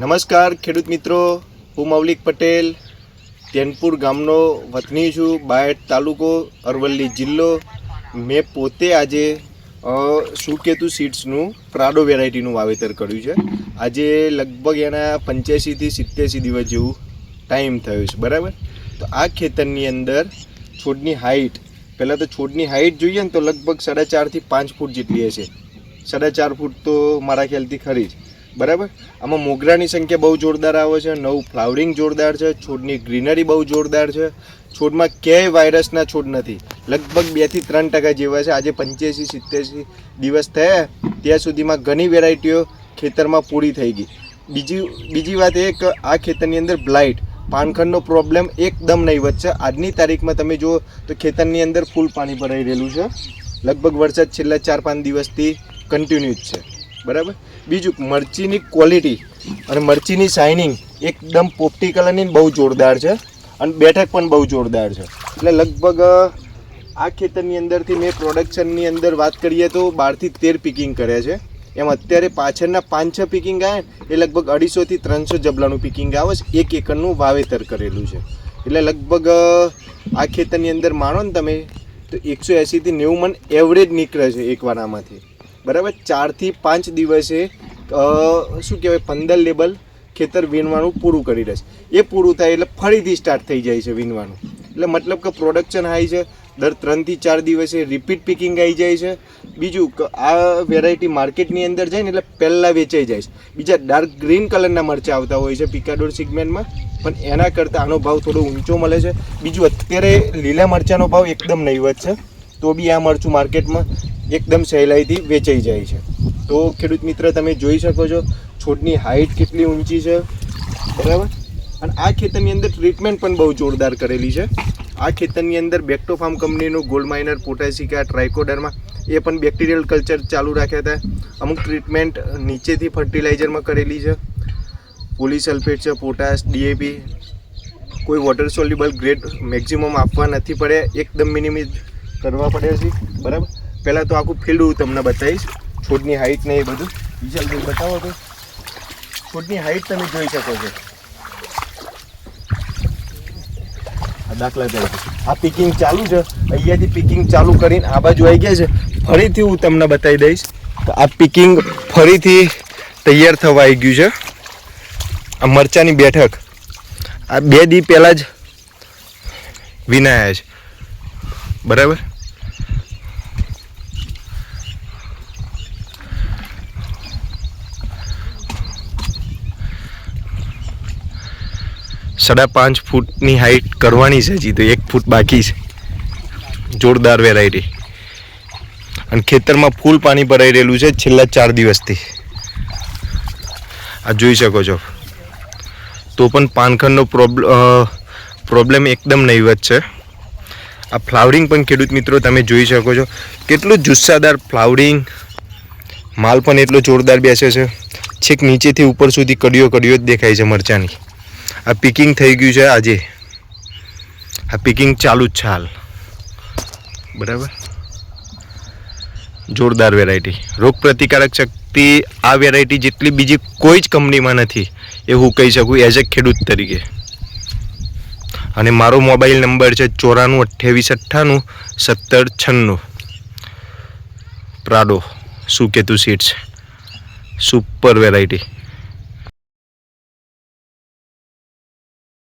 નમસ્કાર, ખેડૂત મિત્રો. હું મૌલિક પટેલ તેનપુર ગામનો વતની છું, બાયડ તાલુકો અરવલ્લી જિલ્લો. મેં પોતે આજે સુકેતુ સીડ્સનું, પ્રાડો વેરાયટીનું વાવેતર કર્યું છે. આજે લગભગ એના પંચ્યાસીથી સિત્યાસી દિવસ જેવું ટાઈમ થયો છે, બરાબર? તો આ ખેતરની અંદર છોડની હાઈટ પહેલાં તો છોડની હાઈટ જોઈએ ને તો લગભગ સાડા ચારથી પાંચ ફૂટ જેટલી હશે. સાડા ચાર ફૂટ તો મારા ખ્યાલથી ખરી જ. બરાબર? આમાં મોગરાની સંખ્યા બહુ જોરદાર આવે છે, નવું ફ્લાવરિંગ જોરદાર છે, છોડની ગ્રીનરી બહુ જોરદાર છે. છોડમાં ક્યાંય વાયરસના છોડ નથી. લગભગ બેથી ત્રણ ટકા જેવા છે. આજે પંચ્યાસી, સિત્યાસી દિવસ થયા, ત્યાં સુધીમાં ઘણી વેરાયટીઓ ખેતરમાં પૂરી થઈ ગઈ. બીજી બીજી વાત એ કે આ ખેતરની અંદર બ્લાઇટ પાનખરનો પ્રોબ્લેમ એકદમ નહીવત છે. આજની તારીખમાં તમે જુઓ તો ખેતરની અંદર ફૂલ પાણી ભરાઈ રહેલું છે. લગભગ વરસાદ છેલ્લા ચાર પાંચ દિવસથી કન્ટિન્યુ છે. બરાબર? બીજું, મરચીની ક્વોલિટી અને મરચીની શાઇનિંગ એકદમ પોપટી કલરની બહુ જોરદાર છે અને બેઠક પણ બહુ જોરદાર છે. એટલે લગભગ આ ખેતરની અંદરથી મેં પ્રોડક્શનની અંદર વાત કરીએ તો બારથી તેર પિકિંગ કરે છે. એમ અત્યારે પાછળના પાંચ છ પિકિંગ આવે એ લગભગ અઢીસોથી ત્રણસો જબલાનું પિકિંગ આવે છે. એક એકરનું વાવેતર કરેલું છે. એટલે લગભગ આ ખેતરની અંદર માણો ને તમે, તો એકસો એંસીથી નેવું મન એવરેજ નીકળે છે એક વારામાંથી બરાબર? ચારથી પાંચ દિવસે શું કહેવાય, પંદર લેબલ ખેતર વીણવાનું પૂરું કરી રહેશે એ પૂરું થાય એટલે ફરીથી સ્ટાર્ટ થઈ જાય છે વીણવાનું. એટલે મતલબ કે પ્રોડક્શન હાઈ છે, દર ત્રણથી ચાર દિવસે રિપીટ પિકિંગ આવી જાય છે. બીજું આ વેરાયટી માર્કેટની અંદર જાય ને એટલે પહેલાં વેચાઈ જાય છે. બીજા ડાર્ક ગ્રીન કલરના મરચાં આવતા હોય છે પિકાડોર સિગમેન્ટમાં પણ એના કરતાં આનો ભાવ થોડો ઊંચો મળે છે. બીજું અત્યારે લીલા મરચાંનો ભાવ એકદમ નહીવત છે. તો બી આ મરચું માર્કેટમાં એકદમ સહેલાઈથી વેચાઈ જાય છે. તો ખેડૂત મિત્ર, તમે જોઈ શકો છો, છોડની હાઈટ કેટલી ઊંચી છે. બરાબર? અને આ ખેતરની અંદર ટ્રીટમેન્ટ પણ બહુ જોરદાર કરેલી છે. આ ખેતરની અંદર બેક્ટોફાર્મ કંપનીનું ગોલ્ડ માઇનર પોટેસિકા ટ્રાઇકોડરમાં એ પણ બેક્ટેરિયલ કલ્ચર ચાલુ રાખ્યા હતા. અમુક ટ્રીટમેન્ટ નીચેથી ફર્ટિલાઇઝરમાં કરેલી છે. પોલિસલ્ફેટ છે પોટાશ ડીએપી કોઈ વોટર સોલ્યુબલ ગ્રેડ મેક્સિમમ આપવા નથી પડે એકદમ મિનિમિત કરવા પડે છે. બરાબર? પહેલાં તો આખું ફિલ્ડ હું તમને બતાવીશ. છોડની હાઈટ ને એ બધું. વિશાલભાઈ બતાવો તો. છોડની હાઈટ તમે જોઈ શકો છો. આ દાખલા તરીકે. આ પિકિંગ ચાલુ છે. અહીંયાથી પિકિંગ ચાલુ કરીને આ બાજુ આવી ગયા છે. ફરીથી હું તમને બતાવી દઈશ તો આ પિકિંગ ફરીથી તૈયાર થવા આવી ગયું છે. આ મરચાની બેઠક. આ બે દી પહેલાં જ વિનાયા છે. બરાબર? સાડા પાંચ ફૂટની હાઈટ કરવાની છે હજી તો, એક ફૂટ બાકી છે. જોરદાર વેરાયટી અને ખેતરમાં ફૂલ પાણી ભરાઈ રહેલું છે છેલ્લા ચાર દિવસથી. આ જોઈ શકો છો. તો પણ પાનખરનો પ્રોબ્લેમ પ્રોબ્લેમ એકદમ નહીવત છે. આ ફ્લાવરિંગ પણ ખેડૂત મિત્રો તમે જોઈ શકો છો. કેટલું જુસ્સાદાર ફ્લાવરિંગ માલ પણ એટલો જોરદાર બેસે છે. છેક નીચેથી ઉપર સુધી કડીઓ કડીઓ જ દેખાય છે મરચાની. આ પિકિંગ થઈ ગયું છે આજે. આ પિકિંગ ચાલુ જ છે હાલ. બરાબર? જોરદાર વેરાયટી રોગ પ્રતિકારક શક્તિ આ વેરાયટી જેટલી બીજી કોઈ જ કંપનીમાં નથી, એ હું કહી શકું એઝ એ ખેડૂત તરીકે. અને મારો મોબાઈલ નંબર છે ચોરાણું અઠ્યાવીસ અઠ્ઠાણું સત્તર છન્નું. Prado Suketu seeds super variety